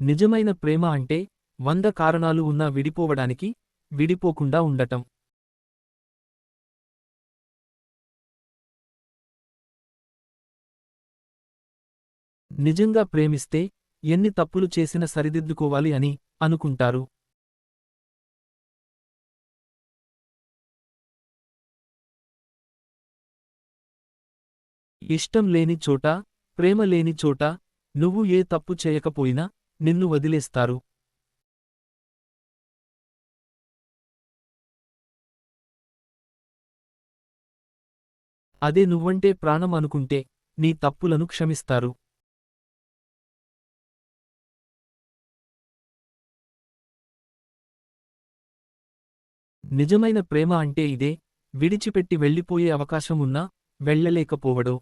నిజమైన ప్రేమ అంటే వంద కారణాలు ఉన్నా విడిపోవడానికి విడిపోకుండా ఉండటం. నిజంగా ప్రేమిస్తే ఎన్ని తప్పులు చేసినా సరిదిద్దుకోవాలి అని అనుకుంటారు. ఇష్టం లేని చోట ప్రేమ లేని చోట నువ్వు ఏ తప్పు చేయకపోయినా నిన్ను వదిలేస్తారు. అదే నువ్వంటే ప్రాణం అనుకుంటే నీ తప్పులను క్షమిస్తారు. నిజమైన ప్రేమ అంటే ఇదే విడిచిపెట్టి వెళ్ళిపోయే అవకాశం ఉన్నా వెళ్ళలేకపోవడో.